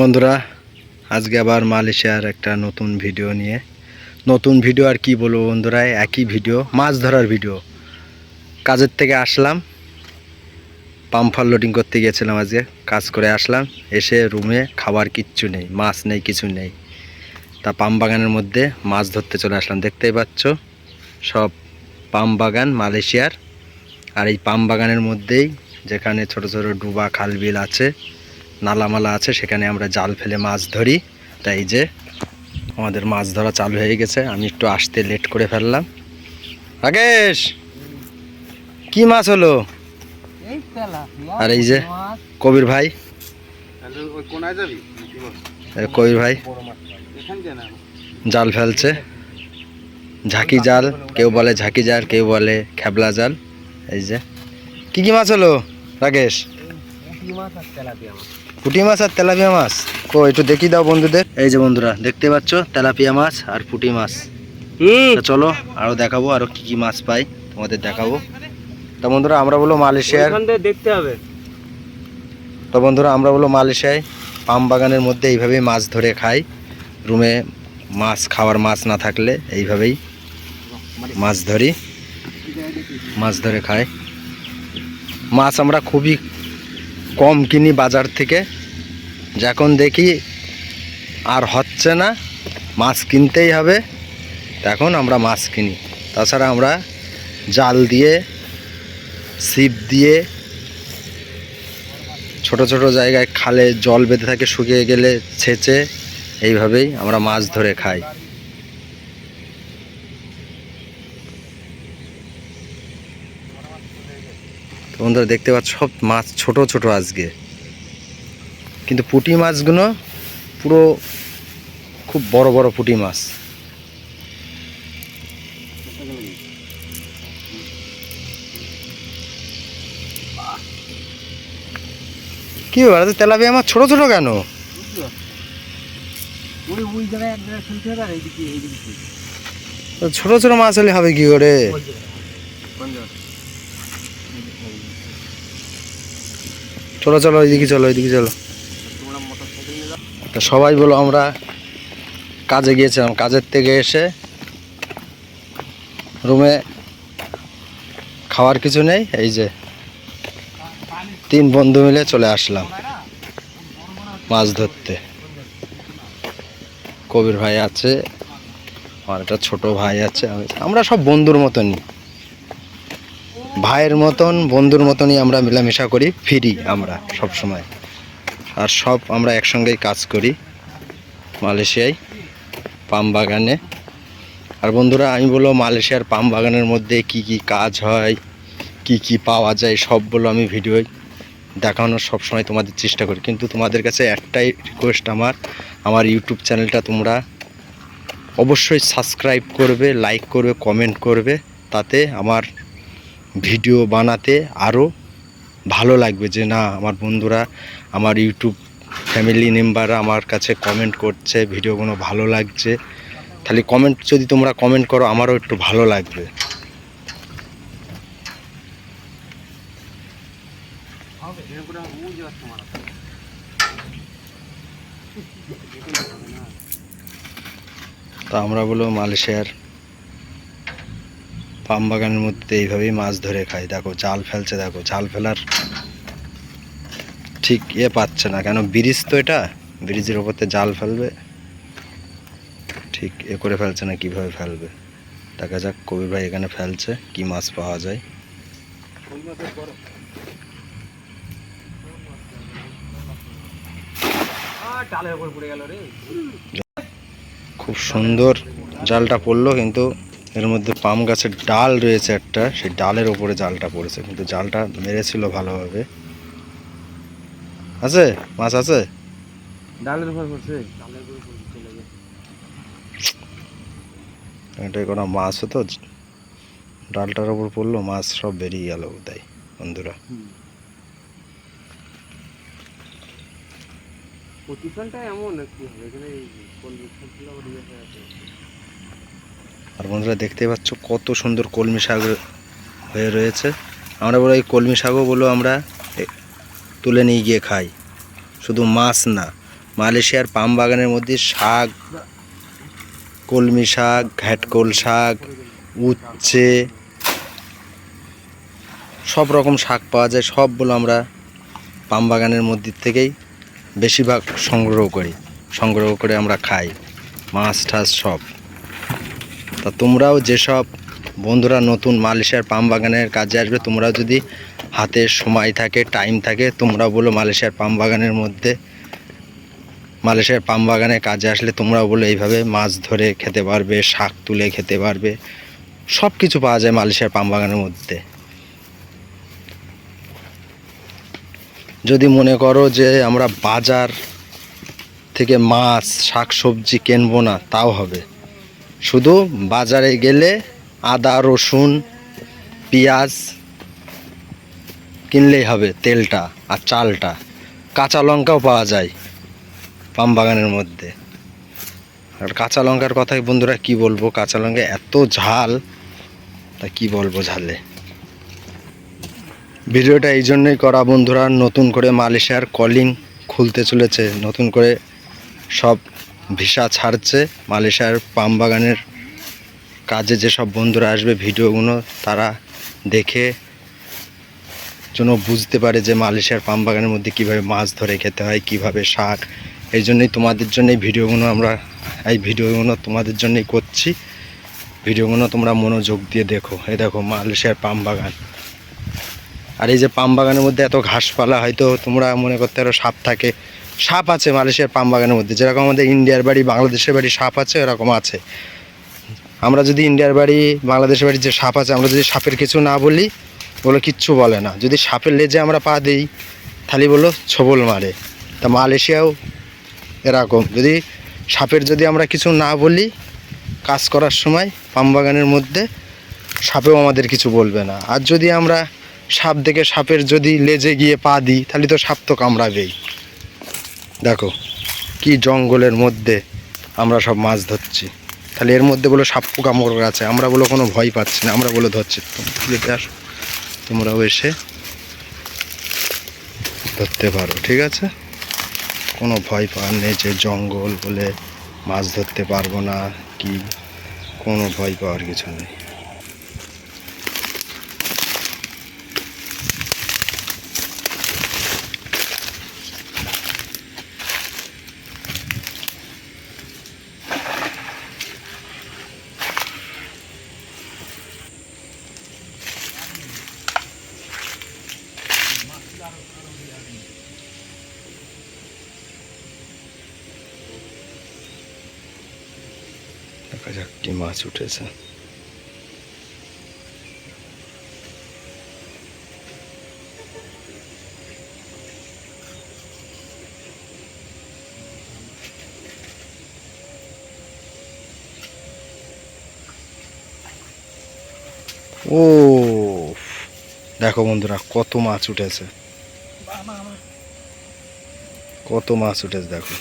বন্ধুরা, আজকে আবার মালয়েশিয়ার একটা নতুন ভিডিও নিয়ে। নতুন ভিডিও আর কি বলব বন্ধুরা, একই ভিডিও, মাছ ধরার ভিডিও। কাজের থেকে আসলাম পাম্পার লোডিং করতে গিয়েছিলাম আজকে, কাজ করে আসলাম, এসে রুমে খাবার কিচ্ছু নেই, মাছ নেই, কিছু নেই। তা পাম বাগানের মধ্যে মাছ ধরতে চলে আসলাম, দেখতেই পাচ্ছ, সব পাম বাগান মালয়েশিয়ার। আর এই পাম বাগানের মধ্যেই যেখানে ছোট ছোট ডুবা খাল বিল আছে নালামালা আছে সেখানে আমরা জাল ফেলে মাছ ধরি। তাই এই যে আমাদের মাছ ধরা চালু হয়ে গেছে আমি একটু আসতে লেট করে ফেললাম। রাকেশ কি মাছ হলো? আর এই যে কবির ভাই। কবির ভাই। জাল ফেলছে। ঝাঁকি জাল কেউ বলে ঝাঁকি জাল কেউ বলে খেবলা জাল। এই যে কি কি মাছ হলো? রাকেশ। মাছ আর তেলাপিয়া মাছ পুঁটি মাছ আর তেলাপিয়া মাছ। কো একটু দেখিয়ে দাও বন্ধুদের। এই যে বন্ধুরা দেখতে পাচ্ছ? তেলাপিয়া মাছ আর পুটি মাছ। চলো আরও দেখাবো আরও কি কি মাছ পাই। তোমাদের দেখাবো। তা বন্ধুরা আমরা বলো মালয়েশিয়ার দেখতে হবে। তো বন্ধুরা আমরা বলো মালয়েশিয়ায় পাম বাগানের মধ্যে এইভাবেই মাছ ধরে খাই। রুমে মাছ খাওয়ার মাছ না থাকলে এইভাবেই মাছ ধরি মাছ ধরে খাই। মাছ আমরা খুবই কম কিনি বাজার থেকে। যখন দেখি আর হচ্ছে না, মাছ কিনতেই হবে, তখন আমরা মাছ কিনি। তাছাড়া আমরা জাল দিয়ে, ছিপ দিয়ে, ছোট ছোট জায়গায় খালে জল বেঁধে থাকে, শুকিয়ে গেলে ছেঁচে, এইভাবেই আমরা মাছ ধরে খাই। বন্ধুরা দেখতে পাচ্ছ সব মাছ ছোট ছোট আজকে। কিন্তু পুঁটি মাছগুলো পুরো খুব বড় বড় পুঁটি মাছ। কি ব্যাপার তেলাপিয়া মাছ ছোট ছোট কেন? ছোট ছোট মাছ হলে হবে কি করে হবে। ওই জায়গায়। কোন জায়গায়? চলো চলো ওইদিকে চলো ওইদিকে চলো। তা সবাই বলো আমরা কাজে গিয়েছিলাম। কাজের থেকে এসে রুমে খাওয়ার কিছু নেই, এই যে তিন বন্ধু মিলে চলে আসলাম মাছ ধরতে। কবির ভাই আছে আমার একটা ছোট ভাই আছে, আমরা সব বন্ধুর মতনই। ভাইয়ের মতন, বন্ধুর মতনই আমরা মেলামেশা করি, ফিরি আমরা সব সময় আর সব আমরা একসঙ্গেই কাজ করি মালয়েশিয়ায়, পাম বাগানে। আর বন্ধুরা, আমি বলব মালয়েশিয়ার পাম বাগানের মধ্যে কি কি কাজ হয়, কি কি পাওয়া যায়, সব বলো আমি ভিডিওয় দেখানোর সবসময় তোমাদের চেষ্টা করি। কিন্তু তোমাদের কাছে একটাই রিকোয়েস্ট আমার আমার ইউটিউব চ্যানেলটা তোমরা অবশ্যই সাবস্ক্রাইব করবে লাইক করবে কমেন্ট করবে, তাতে আমার ভিডিও বানাতে আরও ভালো লাগবে যে না, আমার বন্ধুরা, আমার ইউটিউব ফ্যামিলি মেম্বাররা আমার কাছে কমেন্ট করছে ভিডিওগুলো ভালো লাগছে। তাহলে কমেন্ট যদি তোমরা কমেন্ট করো, আমারও একটু ভালো লাগবে। তা আমরা বলো মালয়েশিয়ার পাম বাগানের মধ্যে এইভাবেই মাছ ধরে খায়। দেখো জাল ফেলছে, দেখো জাল ফেলার ঠিক ইয়ে পাচ্ছে না। কেন, ব্রিজ তো এটা? ব্রিজের ওপরতে জাল ফেলবে? ঠিক এ করে ফেলছে না, কীভাবে ফেলবে? দেখা যাক কবির ভাই এখানে ফেলছে, কি মাছ পাওয়া যায়। খুব সুন্দর জালটা পড়ল, কিন্তু এর মধ্যে পাম গাছের ডাল রয়েছে একটা সেই ডালের ওপরে জালটা পড়েছে কিন্তু জালটা মেরেছিল ভালোভাবে। আছে? মাছ আছে? ডালের উপর পড়ছে। ডালের উপর চলে গেছে। এটা কোনো মাছ হতো ডালটার ওপর পড়ল মাছ সব বেরিয়ে গেল তাই বন্ধুরা। পজিশনটা এমন হবে এখানে এই কলমি শাকগুলো আবার ইয়ে হয়ে আছে আর বন্ধুরা দেখতে পাচ্ছ কত সুন্দর কলমি শাক হয়ে রয়েছে। আমরা বলো এই কলমি শাকও বলো আমরা তুলে নিয়ে গিয়ে খাই। শুধু মাছ না, মালয়েশিয়ার পাম বাগানের মধ্যে শাক, কলমি শাক, ঘ্যাটকোল শাক, উচ্ছে, সব রকম শাক পাওয়া যায় সবগুলো আমরা পাম বাগানের মধ্যে থেকেই বেশিরভাগ সংগ্রহ করি, সংগ্রহ করে আমরা খাই মাছ টাছ সব। তা তোমরাও যেসব বন্ধুরা নতুন মালয়েশিয়ার পাম বাগানের কাজে আসবে, তোমরাও যদি হাতে সময় থাকে টাইম থাকে তোমরা বলো মালয়েশিয়ার পাম বাগানের মধ্যে, মালয়েশিয়ার পাম বাগানে কাজে আসলে তোমরা বলো এইভাবে মাছ ধরে খেতে পারবে, শাক তুলে খেতে পারবে সব কিছু পাওয়া যায় মালয়েশিয়ার পাম বাগানের মধ্যে। যদি মনে করো যে আমরা বাজার থেকে মাছ, শাক, সবজি কিনবো না, তাও হবে। শুধু বাজারে গেলে আদা, রসুন, পেঁয়াজ কিনলেই হবে তেলটা আর চালটা। কাঁচা লঙ্কাও পাওয়া যায় পাম বাগানের মধ্যে। আর কাঁচা লঙ্কার কথাই বন্ধুরা কি বলব, কাঁচা লঙ্কা এত ঝাল, তা কি বলব ঝালে। ভিডিওটা এই জন্যই করা বন্ধুরা, নতুন করে মালয়েশিয়ার কলিং খুলতে চলেছে, নতুন করে সব ভিসা ছাড়ছে, মালয়েশিয়ার পাম বাগানের কাজে যেসব বন্ধুরা আসবে, ভিডিওগুলো তারা দেখে যেন বুঝতে পারে যে মালয়েশিয়ার পাম বাগানের মধ্যে কীভাবে মাছ ধরে খেতে হয়, কীভাবে শাক। এই জন্যই তোমাদের জন্য এই ভিডিওগুলো আমরা, এই ভিডিওগুলো তোমাদের জন্যই করছি। ভিডিওগুলো তোমরা মনোযোগ দিয়ে দেখো। এই দেখো মালয়েশিয়ার পাম বাগান। আর এই যে পাম বাগানের মধ্যে এত ঘাসপালা, হয়তো তোমরা মনে করতে পারো সাপ থাকে। সাপ আছে মালয়েশিয়ার পাম বাগানের মধ্যে। যেরকম আমাদের ইন্ডিয়ার বাড়ি, বাংলাদেশের বাড়ি সাপ আছে এরকম আছে। আমরা যদি ইন্ডিয়ার বাড়ি, বাংলাদেশের বাড়ি যে সাপ আছে, আমরা যদি সাপের কিছু না বলি বলো কিচ্ছু বলে না। যদি সাপের লেজে আমরা পা দিই, তাহলে বলো ছবল মারে। তা মালয়েশিয়াও এরকম। যদি সাপের যদি আমরা কিছু না বলি, কাজ করার সময় পাম বাগানের মধ্যে, সাপেও আমাদের কিছু বলবে না। আর যদি আমরা সাপ দেখে সাপের যদি লেজে গিয়ে পা দিই, তাহলে তো সাপ তো কামড়াবেই। দেখো, কি জঙ্গলের মধ্যে আমরা সব মাছ ধরছি। তাহলে এর মধ্যে বলো সাপ কামড় আছে, আমরা বলো কোনো ভয় পাচ্ছি না, আমরা বলে ধরছি। যেতে আসো, তোমরাও এসে ধরতে পারো, ঠিক আছে? কোনো ভয় পাওয়ার নেই যে জঙ্গল বলে মাছ ধরতে পারব না, কি? কোনো ভয় পাওয়ার কিছু নেই। দেখা যাক কি মাছ উঠেছে ও দেখো বন্ধুরা কত মাছ উঠেছে কত মাছ উঠেছে দেখো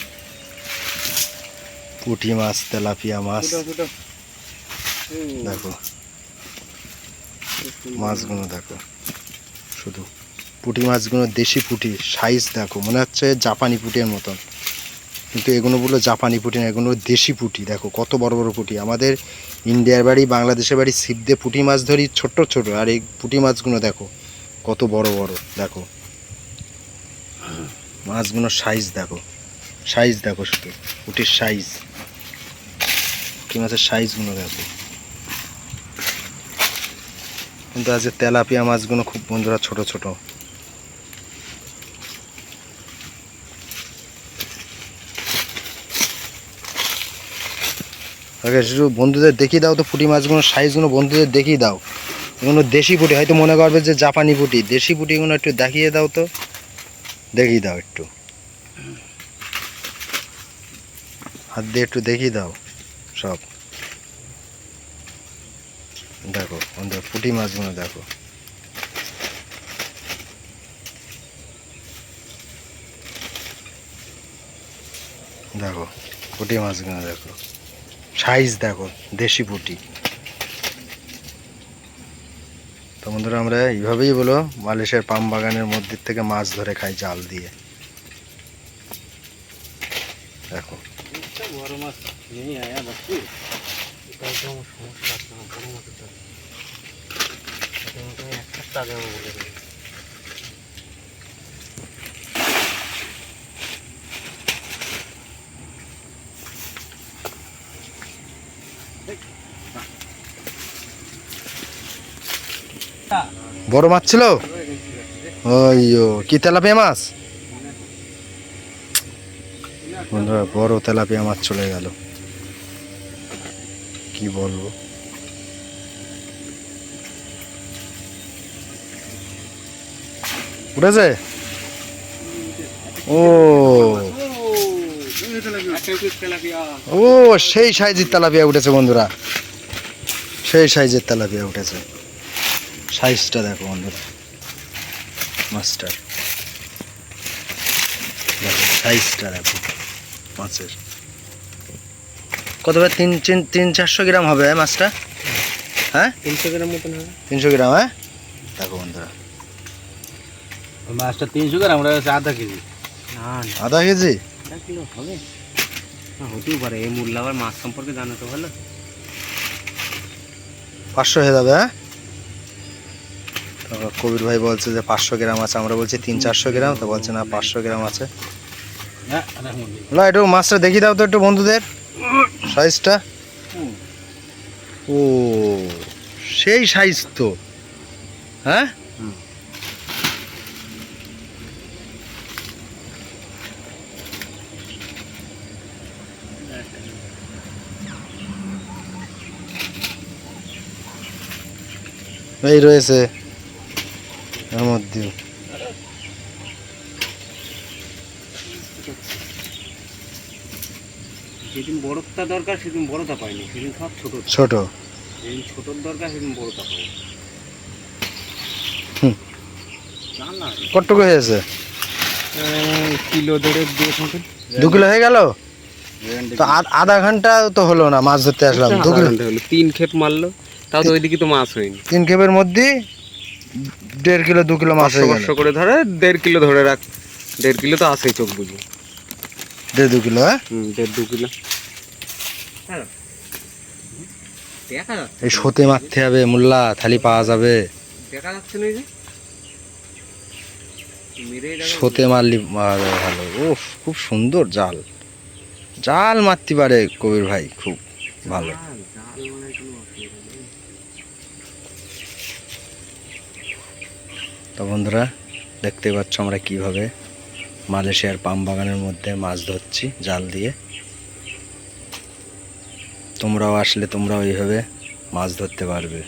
পুঁটি মাছ তেলাপিয়া মাছ। দেখো। মাছগুলো দেখো। শুধু পুঁটি মাছগুলো দেশি পুঁটি সাইজ দেখো। মনে হচ্ছে জাপানি পুঁটির মতন। কিন্তু এগুলো বলল জাপানি পুঁটি না এগুলো দেশি পুঁটি। দেখো কত বড় বড় পুঁটি। আমাদের ইন্ডিয়ার বাড়ি বাংলাদেশের বাড়ি ছিপ দিয়ে পুঁটি মাছ ধরি ছোট্ট ছোট। আর এই পুঁটি মাছগুলো দেখো কত বড় বড়। দেখো। মাছগুলোর সাইজ দেখো। সাইজ দেখো শুধু পুঁটির সাইজ। পুঁটি মাছের সাইজগুলো দেখো। কিন্তু আজকে তেলাপিয়া মাছগুলো খুব বন্ধুরা ছোট ছোট। আগে শুধু বন্ধুদের দেখিয়ে দাও তো পুঁটি মাছগুলোর সাইজগুলো বন্ধুদের দেখিয়ে দাও। এগুলো দেশি পুঁটি, হয়তো মনে করবে যে জাপানি পুঁটি। দেশি পুঁটিগুলো একটু দেখিয়ে দাও তো। দেখিয়ে দাও একটু। হাত দিয়ে একটু দেখিয়ে দাও, সব। দেখো বন্ধুরা পুঁটি মাছগুলো দেখো। দেখো, পুঁটি মাছগুলো দেখো। সাইজ দেখো, দেশি পুঁটি। তো বন্ধুরা, আমরা এইভাবেই বলো, মালয়েশিয়ার পাম বাগানের মধ্যে থেকে মাছ ধরে খাই জাল দিয়ে। দেখো। বড় মাছ নেই আয়া বাচ্চু এটাই তো আমার সমস্যা আছে আমার বড় মাছের টাকা এটা এক সপ্তাহ আগে আমি বলে দেবো বড় মাছ ছিল? ওই কি তেলাপিয়া মাছ? বন্ধুরা বড় তেলাপিয়া মাছ চলে গেল। কি বলব? উঠেছে? ও। ও, সেই সাইজের তেলাপিয়া উঠেছে বন্ধুরা। সেই সাইজের তেলাপিয়া উঠেছে। সাইজটা দেখো বন্ধুরা। মাস্টার সাইজটা দেখো। মাছের। কত ভাই? তিন তিন তিন চারশো গ্রাম হবে হ্যাঁ মাছটা? হ্যাঁ? তিনশো গ্রাম মতন হবে। তিনশো গ্রাম হ্যাঁ? দেখো বন্ধুরা। মাছটা তিনশো গ্রাম আমরা হচ্ছে আধা কেজি। না আধা কেজি? কিলো হবে। না হতেও পারে। এই মূল্য আবার মাছ সম্পর্কে জানো তো ভালো? পাঁচশো হয়ে যাবে হ্যাঁ? কবির ভাই বলছে যে পাঁচশো গ্রাম আছে আমরা বলছি তিন চারশো গ্রাম তো বলছে না পাঁচশো গ্রাম আছে। না মাছটা দেখিয়ে দাও তো একটু বন্ধুদের সাইজটা। ও, সেই সাইজ তো। হ্যাঁ? এই রয়েছে। এর মধ্যে যেদিন বড়টা দরকার সেদিন বড়টা পাইনি। সেদিন সব ছোট। ছোট। যেদিন ছোটোর দরকার সেদিন বড়টা। কতটুকু হয়েছে? কিলো দেড়েক দিয়ে দু কিলো হয়ে গেল? তো আধা ঘণ্টা তো হলো না মাছ ধরতে আসলাম। দু কিলো তিন খেপ মারলো। তাও তো ওইদিকে তো মাছ হয়নি। তিন খেপের মধ্যে দেড় কিলো দু কিলো মাছ হয়ে করে ধরে দেড় কিলো ধরে রাখ দেড় কিলো তো আছেই চোখ বুঝি। দেড় দু কিলো হ্যাঁ? দেড় দু কিলো। এই সতে মারতে হবে মোল্লা থালি পাওয়া যাবে। দেখা যাচ্ছে না এই যে মেরেই দেখা সতে মারলি ভালো। উফ খুব সুন্দর জাল। জাল মারতে পারে কবির ভাই খুব ভালো। মানে। তো বন্ধুরা দেখতে পাচ্ছ আমরা কীভাবে মালয়েশিয়ার পাম বাগানের মধ্যে মাছ ধরছি জাল দিয়ে। তোমরাও আসলে তোমরাও এইভাবে মাছ ধরতে পারবে।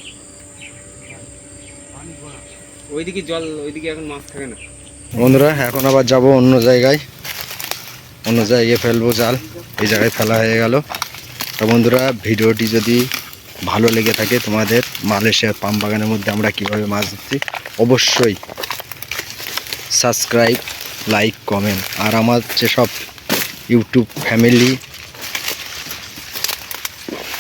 ওইদিকে জল ওইদিকে এখন মাছ থাকে না। বন্ধুরা এখন আবার যাব অন্য জায়গায়। অন্য জায়গায় ফেলব জাল। এই জায়গায় ফেলা হয়ে গেল। তো বন্ধুরা ভিডিওটি যদি ভালো লেগে থাকে তোমাদের মালয়েশিয়ার পাম বাগানের মধ্যে আমরা কীভাবে মাছ ধরছি অবশ্যই সাবস্ক্রাইব লাইক কমেন্ট আর আমার যেসব ইউটিউব ফ্যামিলি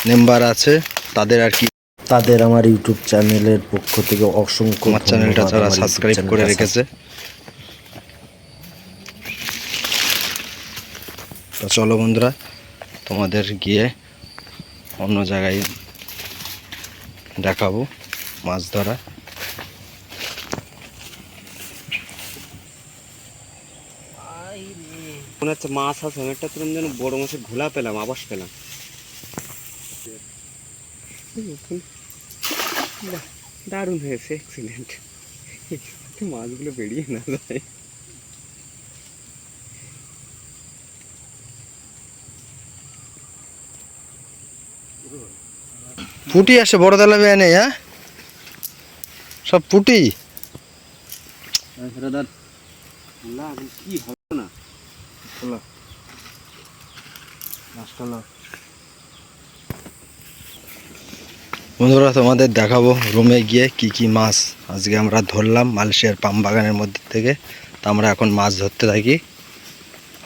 মেম্বার আছে তাদের আর কি তাদের আমার ইউটিউব চ্যানেলের পক্ষ থেকে অসংখ্য আমার চ্যানেলটা যারা সাবস্ক্রাইব করে রেখেছে। তো চলো বন্ধুরা তোমাদের গিয়ে অন্য জায়গায় দেখাবো মাছ ধরা। মনে হচ্ছে মাছ আছে অনেকটা তুরম যেন বড় মাছের ঘোলা পেলাম আবাস পেলাম। দারুণ হয়েছে এক্সিলেন্ট মাছগুলো বেরিয়ে না যায়। পুটি আসে বড় তেলাপিয়া নেই হ্যাঁ? সব পুটি না এখন হবে না বন্ধুরা, তোমাদের দেখাবো রুমে গিয়ে কি কি মাছ। আজকে আমরা ধরলাম মালয়েশিয়ার পাম বাগানের মধ্যে থেকে। তা আমরা এখন মাছ ধরতে থাকি।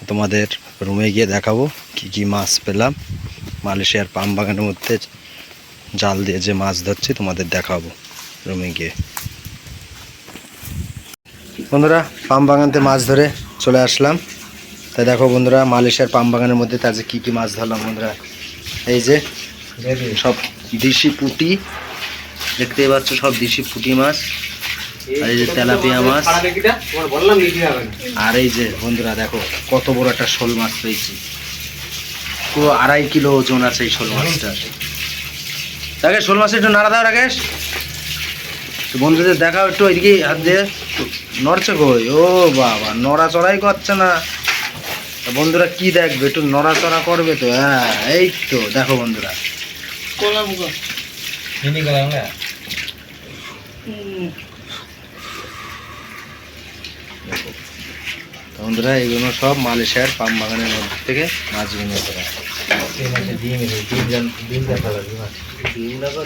তোমাদের রুমে গিয়ে দেখাবো কি কি মাছ পেলাম। মালয়েশিয়ার পাম বাগানের মধ্যে জাল দিয়ে যে মাছ ধরছি, তোমাদের দেখাবো রুমে গিয়ে। বন্ধুরা, পাম বাগানতে মাছ ধরে চলে আসলাম। তা দেখো বন্ধুরা মালয়েশিয়ার পাম বাগানের মধ্যে তাজে কি কি মাছ ধরলাম বন্ধুরা। এই যে সব দেশি পুঁটি দেখতেই পাচ্ছ সব দেশি পুঁটি মাছ আর এই যে তেলাপিয়া মাছ। আর এই যে বন্ধুরা দেখো কত বড় একটা শোল মাছ পেয়েছি। পুরো আড়াই কিলো ওজন আছে এই শোল মাছটার রাকেশ শোল মাছের একটু নাড়া দাও রাকেশ। বন্ধুদের দেখাও একটু এদিকে হাত দিয়ে নড়ছে কই? ও বাবা নড়াচড়াই করছে না। বন্ধুরা কি দেখবে? একটু নড়াচড়া করবে তো হ্যাঁ এই তো দেখো বন্ধুরা। বন্ধুরা এগুলো সব মালয়েশিয়ার পাম বাগানের মধ্যে থেকে মাছ কিনে করা ডিম এসে ডিম ডিম দেখা লাগবে ডিম দেখা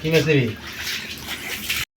কি মাছ